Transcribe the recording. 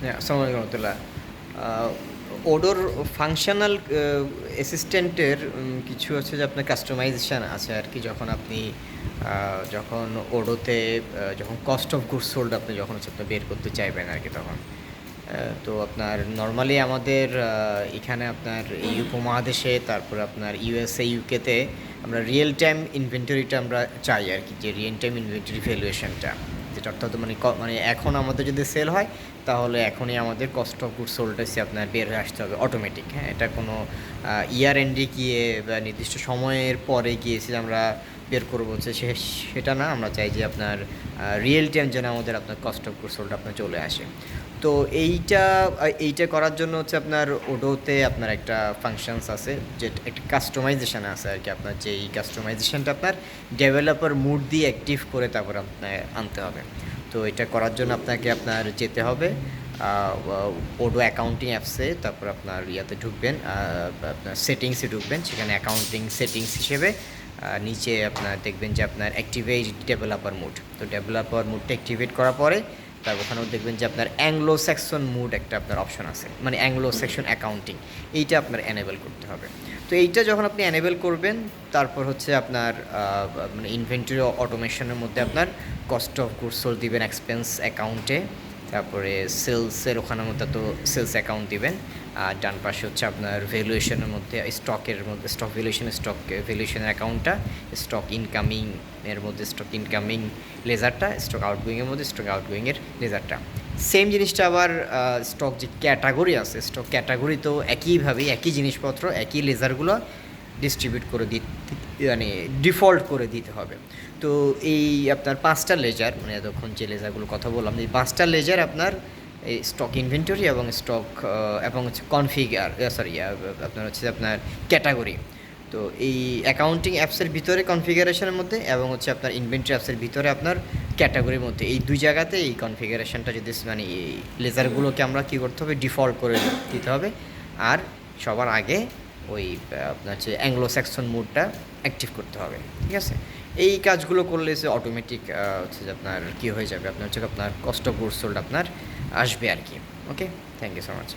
আসসালামু আলাইকুম রহমতুল্লাহ odour functional অ্যাসিস্ট্যান্টের কিছু হচ্ছে যে আপনার কাস্টমাইজেশন আছে আর কি যখন আপনি যখন ওডোতে যখন কস্ট অফ গুডস সোল্ড আপনি যখন হচ্ছে আপনি বের করতে চাইবেন আর কি তখন তো আপনার নর্মালি আমাদের এখানে আপনার এই উপমহাদেশে তারপর আপনার ইউএসএ ইউকেতে আমরা রিয়েল টাইম ইনভেন্টরিটা আমরা চাই আর কি যে রিয়েল টাইম ইনভেন্টরি ভ্যালুয়েশনটা যেটা অর্থাৎ মানে মানে এখন আমাদের যদি সেল হয়, তাহলে এখনই আমাদের কস্ট অফ গুড সোল্ড সে আপনার বের হয়ে আসতে হবে অটোমেটিক হ্যাঁ? এটা কোনো ইয়ার এন্ডে গিয়ে বা নির্দিষ্ট সময়ের পরে গিয়েছি আমরা বের করব হচ্ছে, সে সেটা না আমরা চাই যে আপনার রিয়েল টাইম যেন আমাদের আপনার কস্ট অফ গুড আপনার চলে আসে। তো এইটা এইটা করার জন্য হচ্ছে আপনার ওডোতে আপনার একটা ফাংশনস আছে যে একটা কাস্টমাইজেশন আছে আর কি আপনার যে এই কাস্টমাইজেশনটা আপনার ডেভেলপার মুড দিয়ে অ্যাক্টিভ করে তারপর আপনার আনতে হবে। তো এটা করার জন্য আপনাকে আপনার যেতে হবে ওডো অ্যাকাউন্টিং অ্যাপসে তারপর আপনার ইয়াতে ঢুকবেন আপনার সেটিংসে ঢুকবেন, সেখানে অ্যাকাউন্টিং সেটিংস হিসেবে নিচে আপনার দেখবেন যে আপনার অ্যাক্টিভেট ডেভেলপার মুড তো ডেভেলপার মুডটা অ্যাক্টিভেট করার পরে তারপর ওখানেও দেখবেন যে আপনার অ্যাংলো সেকশন মুড একটা আপনার অপশন আছে। মানে অ্যাংলো সেকশন অ্যাকাউন্টিং এইটা আপনার এনেবল করতে হবে। তো এইটা যখন আপনি এনেবল করবেন, তারপর হচ্ছে আপনার মানে ইনভেন্টরি অটোমেশনের মধ্যে আপনার কস্ট অফ গুডস দিবেন এক্সপেন্স অ্যাকাউন্টে তারপরে সেলসের ওখানের মধ্যে তো সেলস অ্যাকাউন্ট দিবেন। আর ডান পাশে হচ্ছে আপনার ভ্যালুয়েশনের মধ্যে স্টকের মধ্যে স্টক ভ্যালুয়েশন স্টক ভ্যালুয়েশনের অ্যাকাউন্টটা স্টক ইনকামিং এর মধ্যে স্টক ইনকামিং লেজারটা স্টক আউটগোয়িংয়ের মধ্যে স্টক আউটগোয়িংয়ের লেজারটা সেম জিনিসটা আবার স্টক যে ক্যাটাগরি আছে স্টক ক্যাটাগরি তো একইভাবেই একই জিনিসপত্র, একই লেজারগুলো ডিস্ট্রিবিউট করে দিতে মানে ডিফল্ট করে দিতে হবে। তো এই আপনার পাঁচটা লেজার মানে এতক্ষণ যে লেজারগুলো কথা বললাম, এই পাঁচটা লেজার আপনার এই স্টক ইনভেন্টরি এবং স্টক এবং হচ্ছে কনফিগার সরি আপনার হচ্ছে আপনার ক্যাটাগরি তো এই অ্যাকাউন্টিং অ্যাপসের ভিতরে কনফিগারেশনের মধ্যে এবং হচ্ছে আপনার ইনভেন্টরি অ্যাপসের ভিতরে আপনার ক্যাটাগরির মধ্যে। এই দুই জায়গাতে এই কনফিগারেশনটা যদি মানে এই লেজারগুলোকে আমরা কী করতে হবে? ডিফল্ট করে দিতে হবে। আর সবার আগে ওই আপনার হচ্ছে অ্যাংলো স্যাক্সন মুডটা অ্যাক্টিভ করতে হবে, ঠিক আছে? এই কাজগুলো করলে সে অটোমেটিক হচ্ছে যে আপনার কী হয়ে যাবে? আপনার হচ্ছে আপনার কষ্ট গুড সোল্ড আপনার আসবে আর কি okay thank you so much